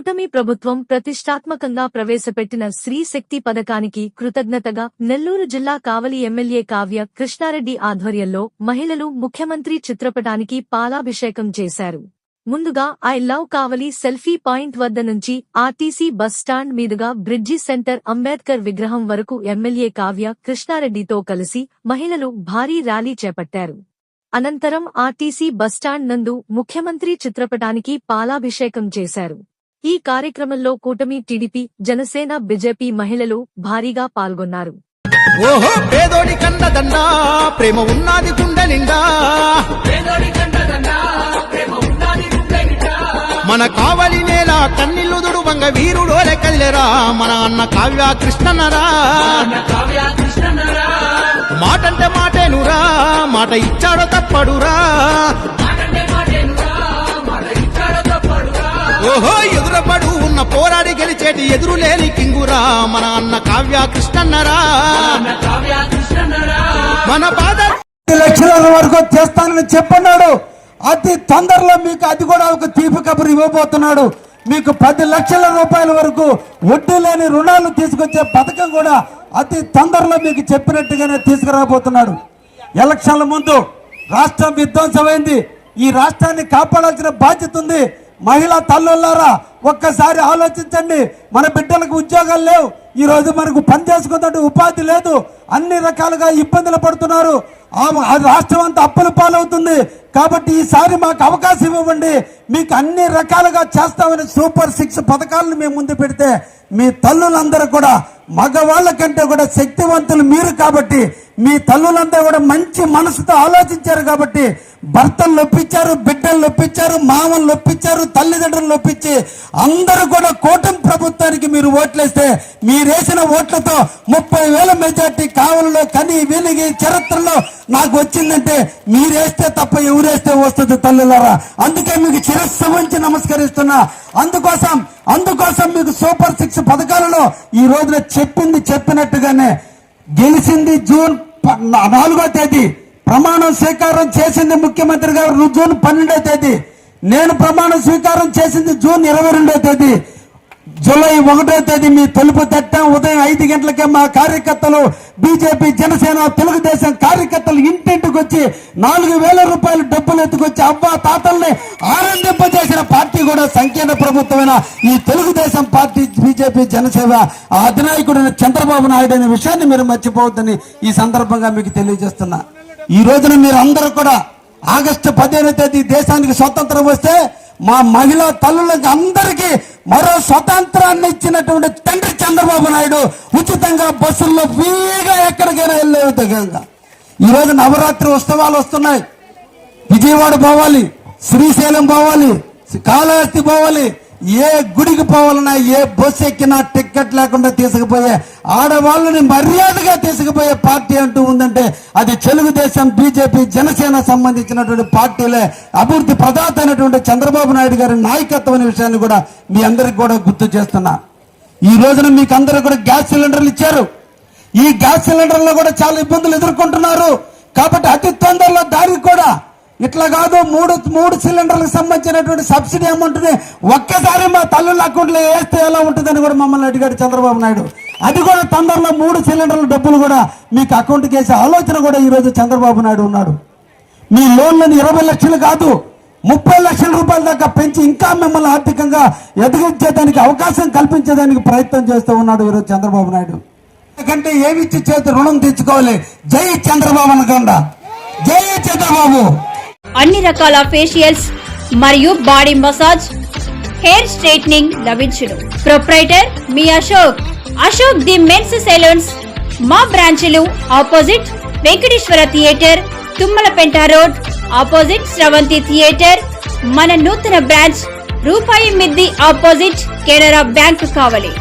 కూటమి ప్రభుత్వం ప్రతిష్టాత్మకంగా ప్రవేశపెట్టిన స్త్రీ శక్తి పథకానికి కృతజ్ఞతగా నెల్లూరు జిల్లా కావలి ఎమ్మెల్యే కావ్య కృష్ణారెడ్డి ఆధ్వర్యంలో మహిళలు ముఖ్యమంత్రి చిత్రపటానికి పాలాభిషేకం చేశారు. ముందుగా I love Kavali selfie point వద్ద నుంచి ఆర్టీసీ బస్ స్టాండ్ మీదుగా బ్రిడ్జి సెంటర్ అంబేద్కర్ విగ్రహం వరకు ఎమ్మెల్యే కావ్య కృష్ణారెడ్డితో కలిసి మహిళలు భారీ ర్యాలీ చేపట్టారు. అనంతరం ఆర్టీసీ బస్టాండ్ నందు ముఖ్యమంత్రి చిత్రపటానికి పాలాభిషేకం చేశారు. ఈ కార్యక్రమంలో కూటమి టీడీపీ జనసేన బీజేపీ మహిళలు భారీగా పాల్గొన్నారు. ఓహో పేదోడి కన్నదండ ప్రేమ ఉన్నది గుండె నిండా. మన కావలి నేల కన్నిల్లుదుడు వంగ వీరుడోలే కదిలేరా మన అన్న కావ్య కృష్ణన్నరా? మాటంటే మాటేనురా మాట ఇచ్చాడో తప్పడురా? ఓహో ఎదురపడు ఉన్న పోరాడి గెలిచేటి ఎదురులేని కింగురా మన అన్న కావ్య కృష్ణన్నరా. మన బాధ పది లక్షల వరకు చేస్తానని చెప్పన్నాడు. అతి తొందరలో మీకు అది కూడా ఒక తీపి కబురు ఇవ్వబోతున్నాడు. మీకు పది లక్షల రూపాయల వరకు వడ్డీ లేని రుణాలు తీసుకొచ్చే పథకం కూడా అతి తొందరలో మీకు చెప్పినట్టుగానే తీసుకురాబోతున్నాడు. ఎలక్షన్ల ముందు రాష్ట్రం విధ్వంసమైంది. ఈ రాష్ట్రాన్ని కాపాడాల్సిన బాధ్యత ఉంది. మహిళా తల్లులారా ఒక్కసారి ఆలోచించండి. మన బిడ్డలకు ఉద్యోగాలు లేవు. ఈరోజు మనకు పని చేసుకున్నట్టు ఉపాధి లేదు. అన్ని రకాలుగా ఇబ్బందులు పడుతున్నారు. రాష్ట్రం అంతా అప్పుల పాలవుతుంది. కాబట్టి ఈసారి మాకు అవకాశం ఇవ్వండి. మీకు అన్ని రకాలుగా చేస్తామని సూపర్ సిక్స్ పథకాలను మేము ముందు పెడితే మీ తల్లులందరూ కూడా మగవాళ్ళ కంటే కూడా శక్తివంతులు మీరు కాబట్టి మీ తల్లులంతా కూడా మంచి మనసుతో ఆలోచించారు కాబట్టి భర్తలు నొప్పించారు బిడ్డలు నొప్పించారు మామలు నొప్పించారు తల్లిదండ్రులు నొప్పించి అందరూ కూడా కూటమి ప్రభుత్వానికి మీరు ఓట్లేస్తే మీరేసిన ఓట్లతో ముప్పై వేల మెజార్టీ కావలలో కని వెలిగి చరిత్రలో నాకు వచ్చిందంటే మీరేస్తే తప్ప ఎవరేస్తే వస్తుంది తల్లులారా. అందుకే మీకు చిరస్సు ఉంచి నమస్కరిస్తున్నా. అందుకోసం అందుకోసం మీకు సూపర్ సిక్స్ పథకాలలో ఈ రోజున చెప్పింది చెప్పినట్టుగానే గెలిచింది జూన్ నాలుగో తేదీ ప్రమాణం స్వీకారం చేసింది ముఖ్యమంత్రి గారు జూన్ పన్నెండో తేదీ. నేను ప్రమాణం స్వీకారం చేసింది జూన్ ఇరవై రెండో తేదీ. జూలై ఒకటో తేదీ మీ తలుపు తట్టాం. ఉదయం ఐదు గంటలకే మా కార్యకర్తలు బీజేపీ జనసేన తెలుగుదేశం కార్యకర్తలు ఇంటి వచ్చి నాలుగు వేల రూపాయలు డబ్బులు ఎత్తుకొచ్చి అబ్బా తాతల్ని ఆనందింపజేసిన పార్టీ కూడా సంకీర్ణ ప్రభుత్వమైన ఈ తెలుగుదేశం పార్టీ బీజేపీ జనసేన అధినాయకుడైన చంద్రబాబు నాయుడు అనే విషయాన్ని మీరు మర్చిపోవద్దని ఈ సందర్భంగా మీకు తెలియజేస్తున్నా. ఈ రోజున మీరు అందరూ కూడా ఆగస్టు పదిహేనో తేదీ దేశానికి స్వతంత్రం వస్తే మా మహిళా తల్లులకి అందరికీ మరో స్వతంత్రాన్ని ఇచ్చినటువంటి తండ్రి చంద్రబాబు నాయుడు ఉచితంగా బస్సుల్లో ఫ్రీగా ఎక్కడికైనా వెళ్ళే విధంగా ఈ రోజు నవరాత్రి ఉత్సవాలు వస్తున్నాయి. విజయవాడ పోవాలి శ్రీశైలం పోవాలి కాళహస్తి పోవాలి. ఏ గుడికి పోవాలన్నా ఏ బస్సు ఎక్కినా టికెట్ లేకుండా తీసుకుపోయే ఆడవాళ్ళని మర్యాదగా తీసుకుపోయే పార్టీ అంటూ ఉందంటే అది తెలుగుదేశం బీజేపీ జనసేన సంబంధించినటువంటి పార్టీలే అభివృద్ధి ప్రదాత అయినటువంటి చంద్రబాబు నాయుడు గారి నాయకత్వం అనే విషయాన్ని కూడా మీ అందరికి కూడా గుర్తు చేస్తున్నా. ఈ రోజున మీకు అందరూ కూడా గ్యాస్ సిలిండర్లు ఇచ్చారు. ఈ గ్యాస్ సిలిండర్లో కూడా చాలా ఇబ్బందులు ఎదుర్కొంటున్నారు. కాబట్టి అతి తొందరలో దానికి కూడా ఇట్లా కాదు మూడు మూడు సిలిండర్లకు సంబంధించినటువంటి సబ్సిడీ అమౌంట్ ఒక్కసారి మా తల్లుల అకౌంట్లో వేస్తే ఎలా ఉంటుందని కూడా మమ్మల్ని అడిగాడు చంద్రబాబు నాయుడు. అది కూడా తొందరలో మూడు సిలిండర్ల డబ్బులు కూడా మీకు అకౌంట్కి వేసే ఆలోచన కూడా ఈరోజు చంద్రబాబు నాయుడు ఉన్నాడు. మీ లోన్లను ఇరవై లక్షలు కాదు ముప్పై లక్షల రూపాయల దాకా పెంచి ఇంకా మిమ్మల్ని ఆర్థికంగా ఎదిగించేదానికి అవకాశం కల్పించేదానికి ప్రయత్నం చేస్తూ ఉన్నాడు ఈరోజు చంద్రబాబు నాయుడు. ఎందుకంటే ఏమిచ్చి చేతి రుణం తెచ్చుకోవాలి జై చంద్రబాబు అనకుండా. జై చంద్రబాబు. అన్ని రకాల ఫేషియల్స్ మరియు బాడీ మసాజ్ హెయిర్ స్ట్రైట్నింగ్ లభించును. Proprietor me Ashok. Ashok the men's salons మా బ్రాంచ్లు opposite Venkateswara theatre Tummalapenta road opposite Sravanthi theatre మన నూతన బ్రాంచ్ రూపాయి మిద్ది ఆపోజిట్ కెనరా బ్యాంక్ కావలి.